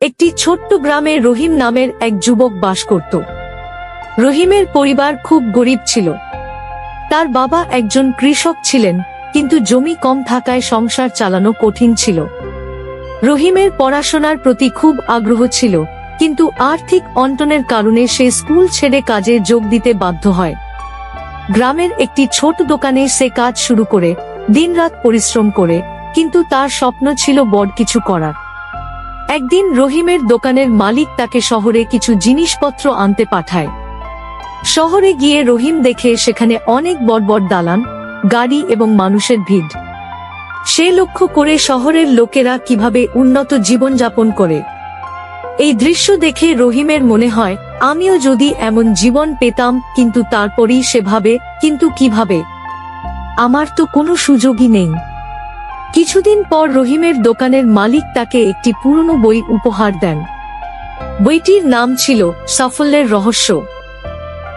একটি ছোট্ট গ্রামে রহিম নামের এক যুবক বাস করত। রহিমের পরিবার খুব গরিব ছিল। তার বাবা একজন কৃষক ছিলেন, কিন্তু জমি কম থাকায় সংসার চালানো কঠিন ছিল। রহিমের পড়াশোনার প্রতি খুব আগ্রহ ছিল, কিন্তু আর্থিক অন্টনের কারণে সে স্কুল ছেড়ে কাজে যোগ দিতে বাধ্য হয়। গ্রামের একটি ছোট দোকানে সে কাজ শুরু করে, দিনরাত পরিশ্রম করে, কিন্তু তার স্বপ্ন ছিল বড় কিছু করার। একদিন রহিমের দোকানের মালিক তাকে শহরে কিছু জিনিসপত্র আনতে পাঠায়। শহরে গিয়ে রহিম দেখে সেখানে অনেক বড় দালান, গাড়ি এবং মানুষের ভিড়। সে লক্ষ্য করে শহরের লোকেরা কীভাবে উন্নত জীবনযাপন করে। এই দৃশ্য দেখে রহিমের মনে হয়, আমিও যদি এমন জীবন পেতাম, কিন্তু তারপরই সেভাবে, কিন্তু কীভাবে? আমার তো কোনো সুযোগই নেই। কিছুদিন পর রহিমের দোকানের মালিক তাকে একটি পুরনো বই উপহার দেন। বইটির নাম ছিল সাফল্যের রহস্য।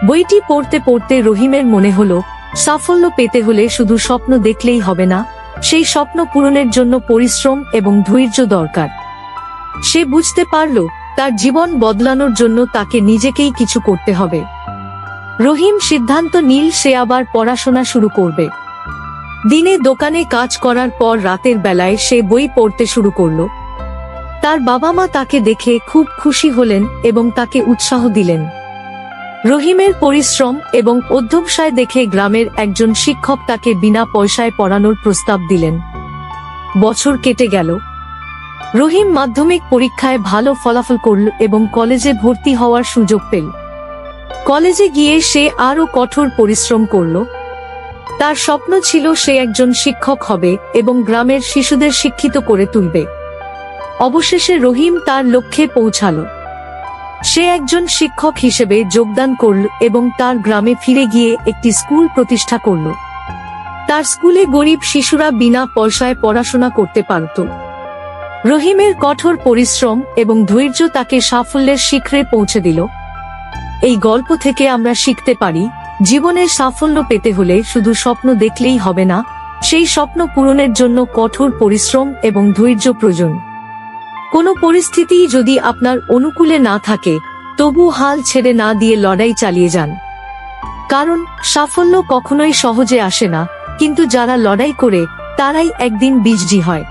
বইটি পড়তে পড়তে রহিমের মনে হল, সাফল্য পেতে হলে শুধু স্বপ্ন দেখলেই হবে না, সেই স্বপ্ন পূরণের জন্য পরিশ্রম এবং ধৈর্য দরকার। সে বুঝতে পারল, তার জীবন বদলানোর জন্য তাকে নিজেকেই কিছু করতে হবে। রহিম সিদ্ধান্ত নীল সে আবার পড়াশোনা শুরু করবে। দিনে দোকানে কাজ করার পর রাতের বেলায় সে বই পড়তে শুরু করল। তার বাবা মা তাকে দেখে খুব খুশি হলেন এবং তাকে উৎসাহ দিলেন। রহিমের পরিশ্রম এবং অধ্যবসায় দেখে গ্রামের একজন শিক্ষক তাকে বিনা পয়সায় পড়ানোর প্রস্তাব দিলেন। বছর কেটে গেল। রহিম মাধ্যমিক পরীক্ষায় ভালো ফলাফল করল এবং কলেজে ভর্তি হওয়ার সুযোগ পেল। কলেজে গিয়ে সে আরও কঠোর পরিশ্রম করল। তার স্বপ্ন ছিল সে একজন শিক্ষক হবে এবং গ্রামের শিশুদের শিক্ষিত করে তুলবে। অবশেষে রহিম তার লক্ষ্যে পৌঁছালো। সে একজন শিক্ষক হিসেবে যোগদান করল এবং তার গ্রামে ফিরে গিয়ে একটি স্কুল প্রতিষ্ঠা করল। তার স্কুলে গরিব শিশুরা বিনা পয়সায় পড়াশোনা করতে পারত। রহিমের কঠোর পরিশ্রম এবং ধৈর্য তাকে সাফল্যের শিখরে পৌঁছে দিল। এই গল্প থেকে আমরা শিখতে পারি জীবনের সাফল্য পেতে হলে শুধু স্বপ্ন দেখলেই হবে না, সেই স্বপ্ন পূরণের জন্য কঠোর পরিশ্রম এবং ধৈর্য প্রয়োজন। কোনো পরিস্থিতি যদি আপনার অনুকূলে না থাকে, তবু হাল ছেড়ে না দিয়ে লড়াই চালিয়ে যান। কারণ, সাফল্য কখনোই সহজে আসে না, কিন্তু যারা লড়াই করে, তারাই একদিন বিজয়ী হয়।